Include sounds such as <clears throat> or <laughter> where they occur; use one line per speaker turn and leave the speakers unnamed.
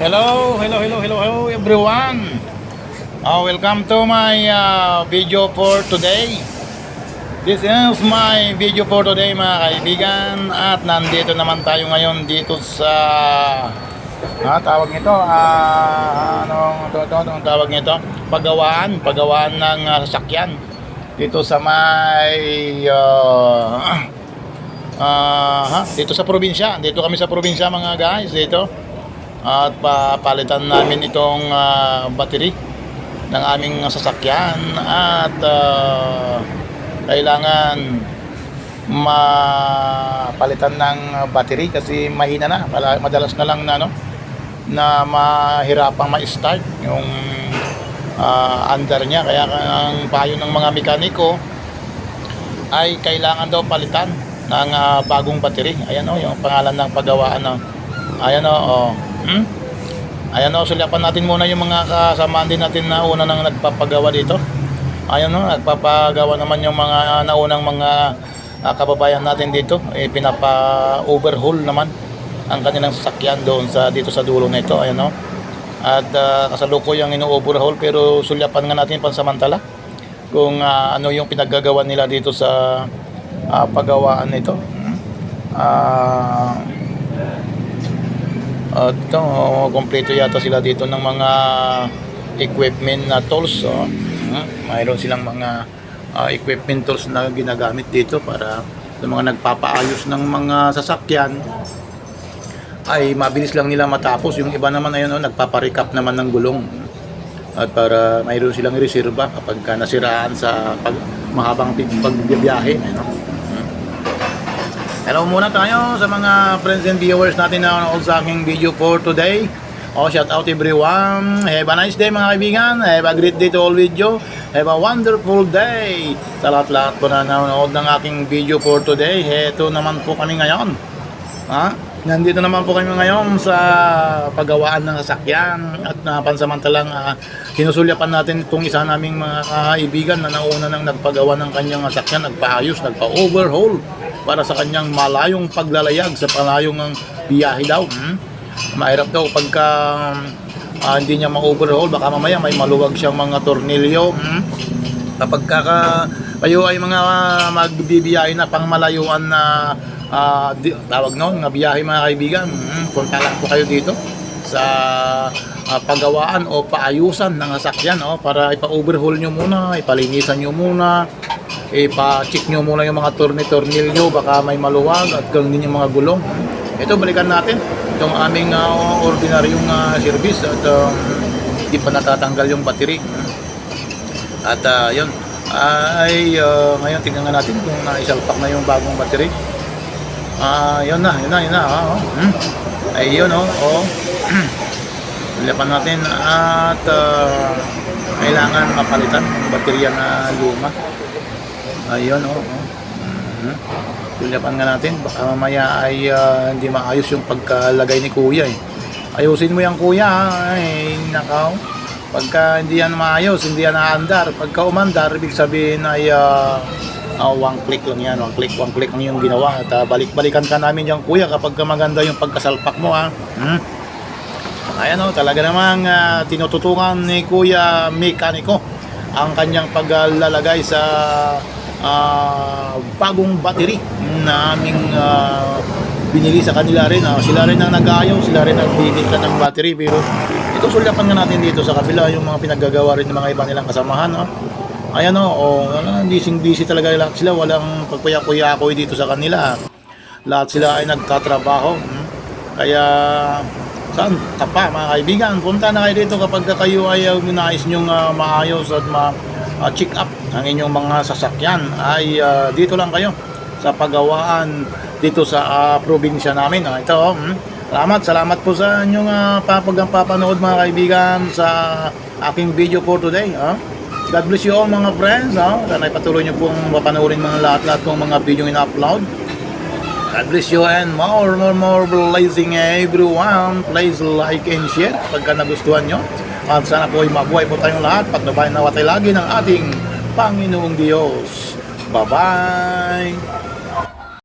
Hello, hello, hello, hello, hello everyone. Uh, welcome to my uh, video for today. This is my video for today mga kaibigan. At nandito naman tayo ngayon dito sa ah, tawag nito ah, anong to, to, tawag nito? Pagawaan pagawaan ng ah, sasakyan. Dito sa may ah, <clears throat> ah, ha, dito sa probinsya. Dito kami sa probinsya mga guys dito at papalitan namin itong ah, battery ng aming sasakyan at ah, kailangan mapalitan ng battery kasi mahina na madalas na lang na ano na mahirapang ma-start yung ah, under niya kaya ang payo ng mga mekaniko ay kailangan daw palitan ng ah, bagong battery ayan o yung pangalan ng paggawaan no? ayan o oh. Hmm? ayan o sulapan natin muna yung mga kasamaan din natin na una nang nagpapagawa dito. Ayan o nagpapagawa naman yung mga naunang mga ah, kababayan natin dito. Eh, pinapa overhaul naman ang kanilang sasakyan doon sa dito sa dulo na ito ayan o. At uh, kasalukuyang ino-overhaul pero sulyapan nga natin pansamantala kung ah, ano yung pinaggagawa nila dito sa ah, paggawaan nito. Ah at oh, kompleto yata sila dito ng mga equipment na tools. Oh. Hmm, Mayroon silang mga ah, equipment tools na ginagamit dito para sa mga nagpapaayos ng mga sasakyan ay mabilis lang nila matapos. Yung iba naman ayun, oh, nagpaparecap naman ng gulong. At para mayroon silang reserba kapag ka nasiraan sa pag, mahabang pagbibiyahe. Ano? Hmm. Hello muna tayo sa mga friends and viewers natin na nanonood sa aking video for today. Oh, shout out everyone. Have a nice day mga kaibigan. Have a great day to all with you. Have a wonderful day. Sa lahat-lahat po na nanonood ng aking video for today. Heto naman po kami ngayon. Ha? Nandito naman po kami ngayon sa paggawaan ng sasakyan at na pansamantalang uh, sinusulyapan natin itong isa naming mga kaibigan na nauna nang nagpagawa ng kanyang sasakyan, nagpaayos, nagpa-overhaul para sa kanyang malayong paglalayag sa palayong ng biyahe daw. Hmm? Mahirap daw pagka ah, hindi niya ma-overhaul, baka mamaya may maluwag siyang mga tornilyo. Hmm? kapag kaka, kayo ay mga magbibiyahe na pang malayuan na ah, di, tawag noon, nga biyahe mga kaibigan, mm, punta lang po kayo dito sa ah, paggawaan o paayusan ng sasakyan oh, para ipa-overhaul nyo muna, ipalinisan nyo muna, ipa-check nyo muna yung mga torni-tornilyo, baka may maluwag at ganoon din yung mga gulong. Ito, balikan natin itong aming ah, ordinaryong ah, service at um, di pa natatanggal yung battery. At ah, yun, ay ah, ngayon tingnan nga natin kung naisalpak na yung bagong battery. Ah, yun na, yun na, yun na. ah, oh. Hmm. Ay yun oh, oh. <clears throat> Lipan natin at ah, kailangan mapalitan ang baterya na luma. Ayun oh. oh. Mhm. Sulipan nga natin, baka mamaya ay ah, hindi maayos yung pagkalagay ni kuya eh. Ayusin mo yan kuya ha. Ay, nakaw. Pagka hindi yan maayos, hindi yan naandar. Pagka umandar, ibig sabihin ay ah, ah, one click lang yan, one click, one click lang yung ginawa. At ah, balik-balikan ka namin yan kuya kapag ka maganda yung pagkasalpak mo ha. Hmm? Ayan o, talaga namang ah, tinututungan ni Kuya Mekaniko ang kanyang paglalagay sa ah, bagong battery na aming ah, binili sa kanila rin. ah. sila rin ang nag-ayaw, sila rin ang bibigyan ng battery. Pero ito sulyapan nga natin dito sa kabila yung mga pinaggagawa rin ng mga iba nilang kasamahan. Oh. Ayan o, oh, wala, busy-busy talaga lahat sila. Walang pagkuya-kuya-kuy dito sa kanila. Lahat sila ay nagtatrabaho. hmm. Kaya saan ka pa mga kaibigan punta na kayo dito kapag kayo ay uh, nais nyong uh, maayos at ma uh, check up ang inyong mga sasakyan ay uh, dito lang kayo sa paggawaan dito sa uh, probinsya namin uh, ito oh, hmm. salamat salamat po sa inyong uh, papagang papanood mga kaibigan sa aking video for today oh. God bless you all mga friends oh. sana ipatuloy nyo pong mapanoorin mga lahat-lahat kong mga video in-upload God bless you and more, more, more blessing everyone. Please like and share pagka nagustuhan nyo. At sana po ay mabuhay po tayong lahat. Pagnabayan na tayo lagi ng ating Panginoong Diyos. Bye-bye!